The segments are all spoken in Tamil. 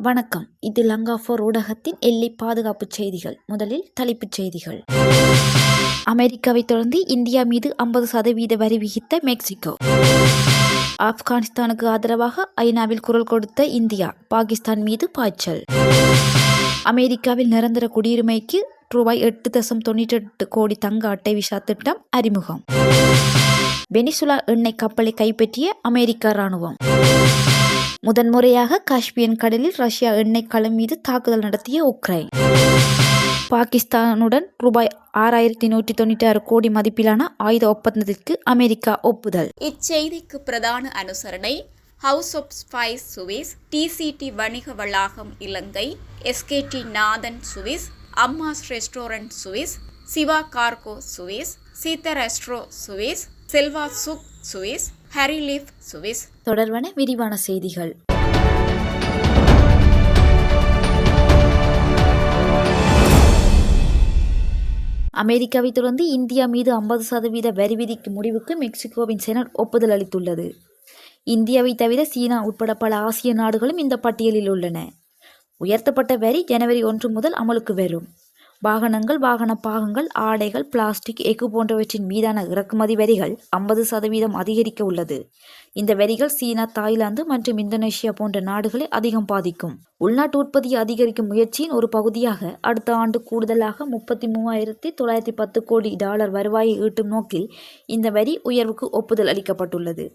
வணக்கம். இது லங்காஃபோர் ஊடகத்தின் எல்லை பாதுகாப்பு செய்திகள். முதலில் தலைப்புச் செய்திகள். அமெரிக்காவை தொடர்ந்து இந்தியா மீது ஐம்பது சதவீத வரி விகித்த மெக்சிகோ. ஆப்கானிஸ்தானுக்கு ஆதரவாக ஐநாவில் குரல் கொடுத்த இந்தியா பாகிஸ்தான் மீது பாய்ச்சல். அமெரிக்காவில் நிரந்தர குடியுரிமைக்கு ரூபாய் எட்டு தசம் தொண்ணூற்றி எட்டு கோடி தங்க அட்டை விசா திட்டம் அறிமுகம். வெனிசுலா எண்ணெய் கப்பலை கைப்பற்றிய அமெரிக்க ராணுவம் முதன்முறையாக காஸ்பியன் கடலில் ரஷ்யா எண்ணெய் களம் மீது தாக்குதல் நடத்திய உக்ரைன். பாகிஸ்தானுடன் ரூபாய் ஆறாயிரத்தி நூற்றி தொண்ணூற்றி ஆறு கோடி மதிப்பிலான ஆயுத ஒப்பந்தத்திற்கு அமெரிக்கா ஒப்புதல். இச்செய்திக்கு பிரதான அனுசரணை house of spice Swiss D C D வணிக வளாகம் Ilangai S K D Nathan Swiss Ammas restaurant Swiss Siva cargo Swiss Seetha resto Swiss Selva Zug Swiss ஹரிலீஃப் Swiss. தொடர்பான விரிவான செய்திகள். அமெரிக்காவை தொடர்ந்து இந்தியா மீது ஐம்பது சதவீத வரி விதிக்கும் முடிவுக்கு மெக்சிகோவின் செனட் ஒப்புதல் அளித்துள்ளது. இந்தியாவை தவிர சீனா உட்பட பல ஆசிய நாடுகளும் இந்த பட்டியலில் உள்ளன. உயர்த்தப்பட்ட வரி ஜனவரி ஒன்று முதல் அமலுக்கு வரும். வாகனங்கள் வாகன பாகங்கள் ஆடைகள் பிளாஸ்டிக் எஃகு போன்றவற்றின் மீதான இறக்குமதி வரிகள் ஐம்பது சதவீதம் அதிகரிக்க உள்ளது. இந்த வரிகள் சீனா தாய்லாந்து மற்றும் இந்தோனேஷியா போன்ற நாடுகளை அதிகம் பாதிக்கும். உள்நாட்டு உற்பத்தியை அதிகரிக்கும் முயற்சியின் ஒரு பகுதியாக அடுத்த ஆண்டு கூடுதலாக முப்பத்தி மூவாயிரத்தி தொள்ளாயிரத்தி பத்து கோடி டாலர் வருவாயை ஈட்டும் நோக்கில் இந்த வரி உயர்வுக்கு ஒப்புதல் அளிக்கப்பட்டுள்ளது.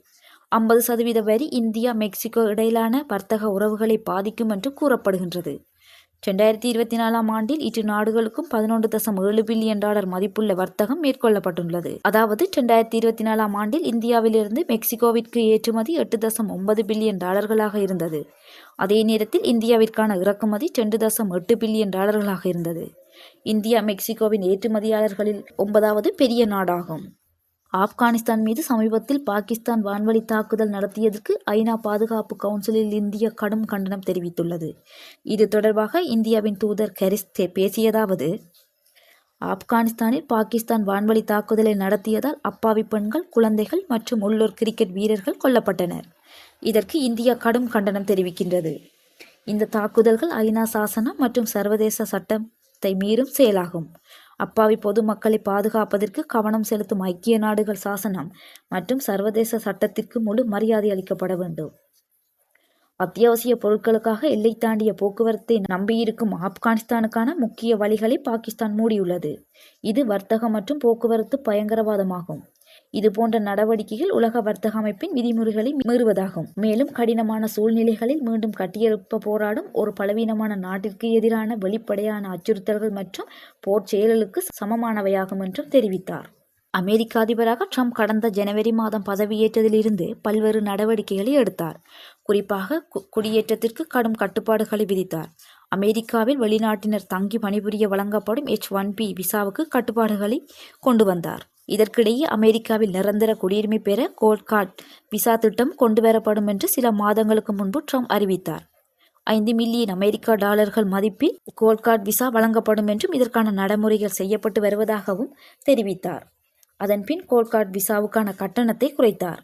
ஐம்பது சதவீத வரி இந்தியா மெக்சிகோ இடையிலான வர்த்தக உறவுகளை பாதிக்கும் என்று கூறப்படுகின்றது. ரெண்டாயிரத்தி இருபத்தி நாலாம் ஆண்டில் இரு நாடுகளுக்கும் பதினொன்று தசம் ஏழு பில்லியன் டாலர் மதிப்புள்ள வர்த்தகம் மேற்கொள்ளப்பட்டுள்ளது. அதாவது ரெண்டாயிரத்தி இருபத்தி நாலாம் ஆண்டில் இந்தியாவிலிருந்து மெக்சிகோவிற்கு ஏற்றுமதி எட்டு தசம் ஒன்பது பில்லியன் டாலர்களாக இருந்தது. அதே நேரத்தில் இந்தியாவிற்கான இறக்குமதி ரெண்டு தசம் எட்டு பில்லியன் டாலர்களாக இருந்தது. இந்தியா மெக்சிகோவின் ஏற்றுமதியாளர்களில் ஒன்பதாவது பெரிய நாடாகும். ஆப்கானிஸ்தான் மீது சமீபத்தில் பாகிஸ்தான் வான்வழி தாக்குதல் நடத்தியதற்கு ஐநா பாதுகாப்பு கவுன்சிலில் இந்தியா கடும் கண்டனம் தெரிவித்துள்ளது. இது தொடர்பாக இந்தியாவின் தூதர் கரிஸ்தே பேசியதாவது ஆப்கானிஸ்தானில் பாகிஸ்தான் வான்வழி தாக்குதலை நடத்தியதால் அப்பாவி பெண்கள் குழந்தைகள் மற்றும் உள்ளூர் கிரிக்கெட் வீரர்கள் கொல்லப்பட்டனர். இதற்கு இந்தியா கடும் கண்டனம் தெரிவிக்கின்றது. இந்த தாக்குதல்கள் ஐநா சாசனம் மற்றும் சர்வதேச சட்டத்தை மீறும் செயலாகும். அப்பாவி பொதுமக்களை பாதுகாப்பதற்கு கவனம் செலுத்தும் ஐக்கிய நாடுகள் சாசனம் மற்றும் சர்வதேச சட்டத்திற்கு முழு மரியாதை அளிக்கப்பட வேண்டும். அத்தியாவசிய பொருட்களுக்காக எல்லை தாண்டிய போக்குவரத்தை நம்பியிருக்கும் ஆப்கானிஸ்தானுக்கான முக்கிய வழிகளை பாகிஸ்தான் மூடியுள்ளது. இது வர்த்தகம் மற்றும் போக்குவரத்து பயங்கரவாதமாகும். இது போன்ற நடவடிக்கைகள் உலக வர்த்தக அமைப்பின் விதிமுறைகளை மீறுவதாகும். மேலும் கடினமான சூழ்நிலைகளில் மீண்டும் கட்டியெழுப்ப போராடும் ஒரு பலவீனமான நாட்டிற்கு எதிரான வெளிப்படையான அச்சுறுத்தல்கள் மற்றும் போர் செயல்களுக்கு சமமானவையாகும் என்றும் தெரிவித்தார். அமெரிக்க அதிபராக ட்ரம்ப் கடந்த ஜனவரி மாதம் பதவியேற்றதிலிருந்து பல்வேறு நடவடிக்கைகளை எடுத்தார். குறிப்பாக குடியேற்றத்திற்கு கடும் கட்டுப்பாடுகளை விதித்தார். அமெரிக்காவில் வெளிநாட்டினர் தங்கி பணிபுரிய வழங்கப்படும் எச் ஒன் பி விசாவுக்கு கட்டுப்பாடுகளை கொண்டு வந்தார். இதற்கிடையே அமெரிக்காவில் நிரந்தர குடியுரிமை பெற கோல்காட் விசா திட்டம் கொண்டுவரப்படும் என்று சில மாதங்களுக்கு முன்பு ட்ரம்ப் அறிவித்தார். ஐந்து மில்லியன் அமெரிக்க டாலர்கள் மதிப்பில் கோல்காட் விசா வழங்கப்படும் என்றும் இதற்கான நடைமுறைகள் செய்யப்பட்டு வருவதாகவும் தெரிவித்தார். அதன்பின் கோல்காட் விசாவுக்கான கட்டணத்தை குறைத்தார்.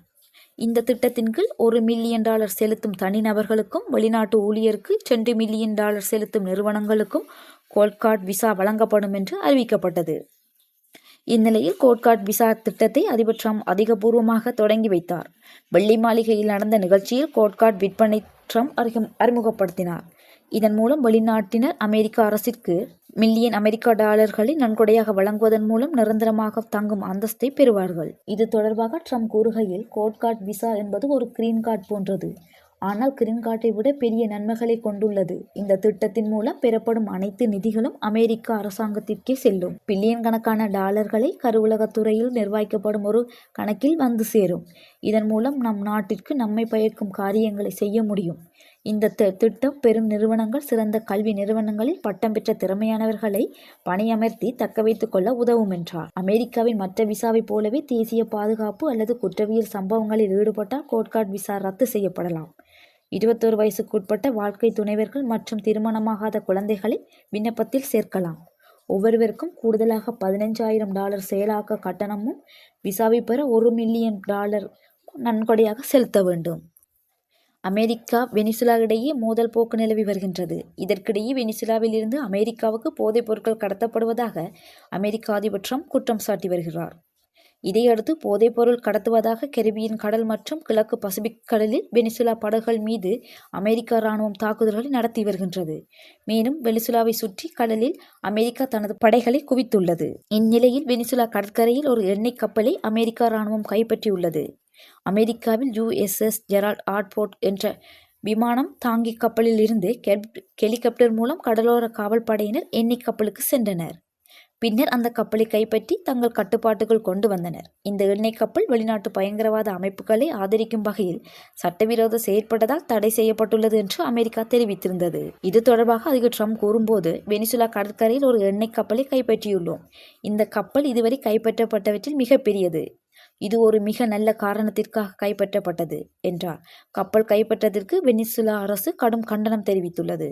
இந்த திட்டத்தின் கீழ் ஒரு மில்லியன் டாலர் செலுத்தும் தனிநபர்களுக்கும் வெளிநாட்டு ஊழியருக்கு ரெண்டு மில்லியன் டாலர் செலுத்தும் நிறுவனங்களுக்கும் கோல்காட் விசா வழங்கப்படும் என்று அறிவிக்கப்பட்டது. இந்நிலையில் கோட்காட் விசா திட்டத்தை அதிபர் ட்ரம்ப் அதிகபூர்வமாக தொடங்கி வைத்தார். வெள்ளி மாளிகையில் நடந்த நிகழ்ச்சியில் கோட்கார்ட் விற்பனை ட்ரம்ப் அறிமுகப்படுத்தினார். இதன் மூலம் வெளிநாட்டினர் அமெரிக்க அரசிற்கு மில்லியன் அமெரிக்க டாலர்களை நன்கொடையாக வழங்குவதன் மூலம் நிரந்தரமாக தங்கும் அந்தஸ்தை பெறுவார்கள். இது தொடர்பாக ட்ரம்ப் கூறுகையில் கோட்கார்ட் விசா என்பது ஒரு கிரீன் கார்டு போன்றது. ஆனால் கிருங்காட்டை விட பெரிய நன்மைகளை கொண்டுள்ளது. இந்த திட்டத்தின் மூலம் பெறப்படும் அனைத்து நிதிகளும் அமெரிக்க அரசாங்கத்திற்கே செல்லும். பில்லியன் கணக்கான டாலர்களை கருவுலகத்துறையில் நிர்வகிக்கப்படும் ஒரு கணக்கில் வந்து சேரும். இதன் மூலம் நம் நாட்டிற்கு நம்மை பயக்கும் காரியங்களை செய்ய முடியும். இந்த திட்டம் பெரும் நிறுவனங்கள் சிறந்த கல்வி நிறுவனங்களில் பட்டம் பெற்ற திறமையானவர்களை பணியமர்த்தி தக்க வைத்துக் கொள்ள உதவும் என்றார் அமெரிக்காவின் மற்ற விசாவைப் போலவே தேசிய பாதுகாப்பு அல்லது குற்றவியல் சம்பவங்களில் ஈடுபட்டால் கோட்கார்ட் விசா ரத்து செய்யப்படலாம். இருபத்தோரு வயசுக்குட்பட்ட வாழ்க்கை துணைவர்கள் மற்றும் திருமணமாகாத குழந்தைகளை விண்ணப்பத்தில் சேர்க்கலாம். ஒவ்வொருவருக்கும் கூடுதலாக பதினஞ்சாயிரம் டாலர் செயலாக்க கட்டணமும் விசாவை பெற ஒரு மில்லியன் டாலர் நன்கொடையாக செலுத்த வேண்டும். அமெரிக்கா வெனிசுலா இடையே மோதல் போக்கு நிலவி வருகின்றது. இதற்கிடையே வெனிசுலாவில் இருந்து அமெரிக்காவுக்கு போதைப் பொருட்கள் கடத்தப்படுவதாக அமெரிக்க அதிபர் ட்ரம்ப் குற்றம் சாட்டி வருகிறார். இதையடுத்து போதைப்பொருள் கடத்துவதாக கெரிபியன் கடல் மற்றும் கிழக்கு பசிபிக் கடலில் வெனிசுலா படகுகள் மீது அமெரிக்க இராணுவம் தாக்குதல்களை நடத்தி வருகின்றது. மேலும் வெனிசுலாவை சுற்றி கடலில் அமெரிக்கா தனது படைகளை குவித்துள்ளது. இந்நிலையில் வெனிசுலா கடற்கரையில் ஒரு எண்ணெய் கப்பலை அமெரிக்க ராணுவம் கைப்பற்றியுள்ளது. அமெரிக்காவில் யுஎஸ்எஸ் ஜெரால்ட் ஆட்போர்ட் என்ற விமானம் தாங்கி கப்பலில் இருந்து ஹெலிகாப்டர் மூலம் கடலோர காவல் படையினர் எண்ணெய் கப்பலுக்கு சென்றனர். பின்னர் அந்த கப்பலை கைப்பற்றி தங்கள் கட்டுப்பாட்டுக்குள் கொண்டு வந்தனர். இந்த எண்ணெய் கப்பல் வெளிநாட்டு பயங்கரவாத அமைப்புகளை ஆதரிக்கும் வகையில் சட்டவிரோத செயற்பட்டதால் தடை செய்யப்பட்டுள்ளது என்று அமெரிக்கா தெரிவித்திருந்தது. இது தொடர்பாக அதிக ட்ரம்ப் கூறும்போது வெனிசுலா கடற்கரையில் ஒரு எண்ணெய் கப்பலை கைப்பற்றியுள்ளோம். இந்த கப்பல் இதுவரை கைப்பற்றப்பட்டவற்றில் மிகப்பெரியது இது ஒரு மிக நல்ல காரணத்திற்காக கைப்பற்றப்பட்டது என்றார். கப்பல் கைப்பற்றதற்கு வெனிசுலா அரசு கடும் கண்டனம் தெரிவித்துள்ளது.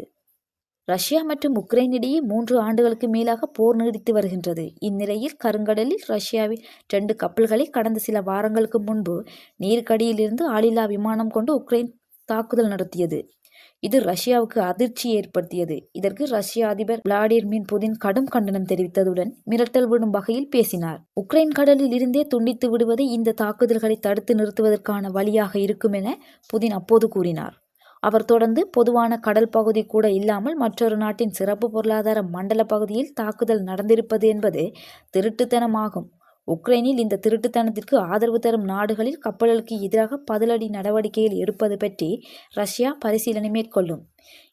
ரஷ்யா மற்றும் உக்ரைன் இடையே மூன்று ஆண்டுகளுக்கு மேலாக போர் நீடித்து வருகின்றது. இந்நிலையில் கருங்கடலில் ரஷ்யாவின் ரெண்டு கப்பல்களை கடந்த சில வாரங்களுக்கு முன்பு நீர்க்கடியிலிருந்து ஆளில்லா விமானம் கொண்டு உக்ரைன் தாக்குதல் நடத்தியது. இது ரஷ்யாவுக்கு அதிர்ச்சி ஏற்படுத்தியது. இதற்கு ரஷ்ய அதிபர் விளாடிமிர் புதின் கடும் கண்டனம் தெரிவித்ததுடன் மிரட்டல் விடும் வகையில் பேசினார். உக்ரைன் கடலில் இருந்தே துண்டித்து விடுவதை இந்த தாக்குதல்களை தடுத்து நிறுத்துவதற்கான வழியாக இருக்கும் என புதின் அப்போது கூறினார். அவர் தொடர்ந்து பொதுவான கடல் பகுதி கூட இல்லாமல் மற்றொரு நாட்டின் சிறப்பு பொருளாதார மண்டல பகுதியில் தாக்குதல் நடந்திருப்பது என்பது திருட்டுத்தனமாகும். உக்ரைனில் இந்த திருட்டுத்தனத்திற்கு ஆதரவு தரும் நாடுகளில் கப்பல்களுக்கு எதிராக பதிலடி நடவடிக்கைகள் எடுப்பது பற்றி ரஷ்யா பரிசீலனை மேற்கொள்ளும்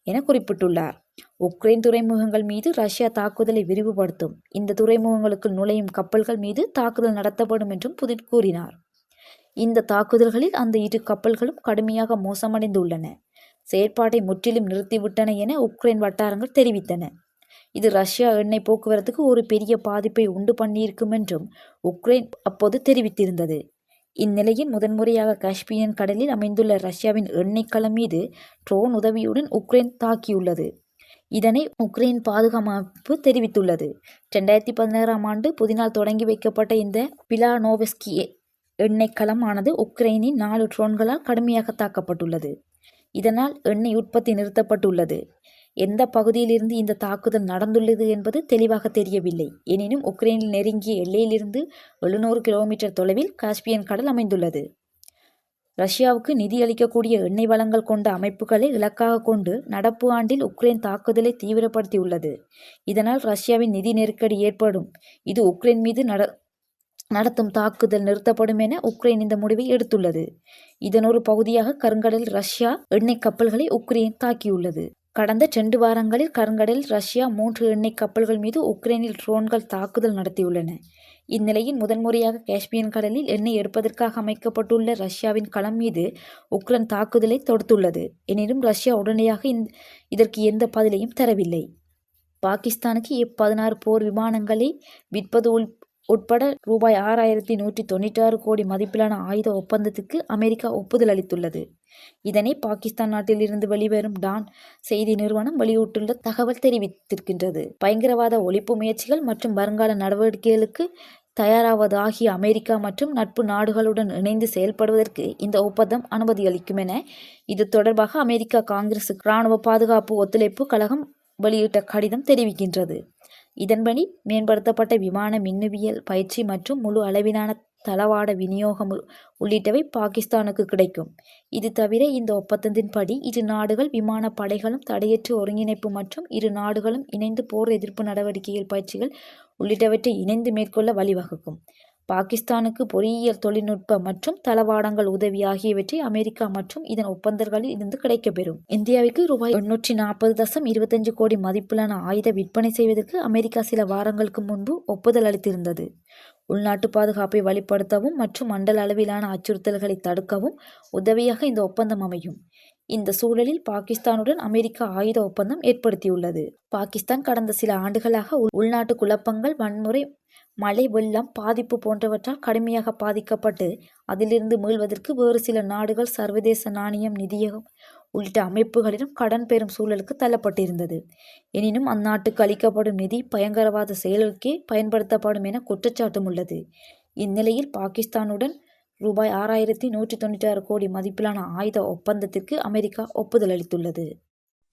என குறிப்பிட்டுள்ளார். உக்ரைன் துறைமுகங்கள் மீது ரஷ்யா தாக்குதலை விரிவுபடுத்தும். இந்த துறைமுகங்களுக்கு நுழையும் கப்பல்கள் மீது தாக்குதல் நடத்தப்படும் என்றும் புதின் கூறினார். இந்த தாக்குதல்களில் அந்த இரு கப்பல்களும் கடுமையாக மோசமடைந்துள்ளன. செயற்பாட்டை முற்றிலும் நிறுத்திவிட்டன என உக்ரைன் வட்டாரங்கள் தெரிவித்தன. இது ரஷ்யா எண்ணெய் போக்குவரத்துக்கு ஒரு பெரிய பாதிப்பை உண்டு பண்ணியிருக்கும் என்றும் உக்ரைன் அப்போது தெரிவித்திருந்தது. இந்நிலையில் முதன்முறையாக காஸ்பியன் கடலில் அமைந்துள்ள ரஷ்யாவின் எண்ணெய் களம் மீது ட்ரோன் உதவியுடன் உக்ரைன் தாக்கியுள்ளது. இதனை உக்ரைன் பாதுகாப்பு தெரிவித்துள்ளது. ரெண்டாயிரத்தி பதினாறாம் ஆண்டு புதினால் தொடங்கி வைக்கப்பட்ட இந்த பிலானோவெஸ்கி எண்ணெய் களமானது உக்ரைனின் நாலு ட்ரோன்களால் கடுமையாக தாக்கப்பட்டுள்ளது. இதனால் எண்ணெய் உற்பத்தி நிறுத்தப்பட்டுள்ளது. எந்த பகுதியிலிருந்து இந்த தாக்குதல் நடந்துள்ளது என்பது தெளிவாக தெரியவில்லை. எனினும் உக்ரைனில் நெருங்கிய எல்லையிலிருந்து எழுநூறு கிலோமீட்டர் தொலைவில் காஸ்பியன் கடல் அமைந்துள்ளது. ரஷ்யாவுக்கு நிதியளிக்கக்கூடிய எண்ணெய் வளங்கள் கொண்ட அமைப்புகளை இலக்காக கொண்டு நடப்பு ஆண்டில் உக்ரைன் தாக்குதலை தீவிரப்படுத்தியுள்ளது. இதனால் ரஷ்யாவின் நிதி நெருக்கடி ஏற்படும். இது உக்ரைன் மீது நட நடத்தும் தாக்குதல் நிறுத்தப்படும் என உக்ரைன் இந்த முடிவை எடுத்துள்ளது. இதன் ஒரு பகுதியாக கருங்கடலில் ரஷ்யா எண்ணெய் கப்பல்களை உக்ரைன் தாக்கியுள்ளது. கடந்த ரெண்டு வாரங்களில் கருங்கடலில் ரஷ்யா மூன்று எண்ணெய் கப்பல்கள் மீது உக்ரைனில் ட்ரோன்கள் தாக்குதல் நடத்தியுள்ளன. இந்நிலையில் முதன்முறையாக காஷ்மீர் கடலில் எண்ணெய் எடுப்பதற்காக அமைக்கப்பட்டுள்ள ரஷ்யாவின் களம் மீது உக்ரைன் தாக்குதலை தொடுத்துள்ளது. எனினும் ரஷ்யா உடனடியாக இதற்கு எந்த பதிலையும் தரவில்லை. பாகிஸ்தானுக்கு இப்பதினாறு போர் விமானங்களை விற்பது உள் உட்பட ரூபாய் ஆறாயிரத்தி நூற்றி தொண்ணூற்றாறு கோடி மதிப்பிலான ஆயுத ஒப்பந்தத்துக்கு அமெரிக்கா ஒப்புதல் அளித்துள்ளது. இதனை பாகிஸ்தான் நாட்டிலிருந்து வெளிவரும் டான் செய்தி நிறுவனம் வெளியிட்டுள்ள தகவல் தெரிவித்திருக்கின்றது. பயங்கரவாத ஒழிப்பு முயற்சிகள் மற்றும் வருங்கால நடவடிக்கைகளுக்கு தயாராவது ஆகிய அமெரிக்கா மற்றும் நட்பு நாடுகளுடன் இணைந்து செயல்படுவதற்கு இந்த ஒப்பந்தம் அனுமதி அளிக்கும் என இது தொடர்பாக அமெரிக்கா காங்கிரஸ் இராணுவ பாதுகாப்பு ஒத்துழைப்பு கழகம் வெளியிட்ட கடிதம் தெரிவிக்கின்றது. இதன்படி மேம்படுத்தப்பட்ட விமான மின்னுவியல் பயிற்சி மற்றும் முழு அளவிலான தளவாட விநியோகம் உள்ளிட்டவை பாகிஸ்தானுக்கு கிடைக்கும். இது தவிர இந்த ஒப்பந்தத்தின்படி இரு நாடுகள் விமான படைகளும் தடையற்ற ஒருங்கிணைப்பு மற்றும் இரு நாடுகளும் இணைந்து போர் எதிர்ப்பு நடவடிக்கைகள் பயிற்சிகள் உள்ளிட்டவற்றை இணைந்து மேற்கொள்ள வழிவகுக்கும். பாகிஸ்தானுக்கு பொறியியல் தொழில்நுட்ப மற்றும் தளவாடங்கள் உதவி ஆகியவற்றை அமெரிக்கா மற்றும் இதன் ஒப்பந்தங்களில் இருந்து கிடைக்கப்பெறும். இந்தியாவிற்கு ரூபாய் எண்ணூற்றி நாற்பது தசம் இருபத்தஞ்சு கோடி மதிப்பிலான ஆயுத விற்பனை செய்வதற்கு அமெரிக்கா சில வாரங்களுக்கு முன்பு ஒப்புதல் அளித்திருந்தது. உள்நாட்டு பாதுகாப்பை வலுப்படுத்தவும் மற்றும் மண்டல அளவிலான அச்சுறுத்தல்களை தடுக்கவும் உதவியாக இந்த ஒப்பந்தம் அமையும். இந்த சூழலில் பாகிஸ்தானுடன் அமெரிக்கா ஆயுத ஒப்பந்தம் ஏற்படுத்தியுள்ளது. பாகிஸ்தான் கடந்த சில ஆண்டுகளாக உள்நாட்டு குழப்பங்கள் வன்முறை மழை வெள்ளம் பாதிப்பு போன்றவற்றால் கடுமையாக பாதிக்கப்பட்டு அதிலிருந்து மீள்வதற்கு வேறு சில நாடுகள் சர்வதேச நாணயம் நிதியகம் உள்ளிட்ட அமைப்புகளிடம் கடன் பெறும் சூழலுக்கு தள்ளப்பட்டிருந்தது. எனினும் அந்நாட்டுக்கு அளிக்கப்படும் நிதி பயங்கரவாத செயலுக்கே பயன்படுத்தப்படும் என குற்றச்சாட்டும் உள்ளது. இந்நிலையில் பாகிஸ்தானுடன் ரூபாய் ஆறாயிரத்தி நூற்றி தொண்ணூற்றி ஆறு கோடி மதிப்பிலான ஆயுத ஒப்பந்தத்திற்கு அமெரிக்கா ஒப்புதல் அளித்துள்ளது.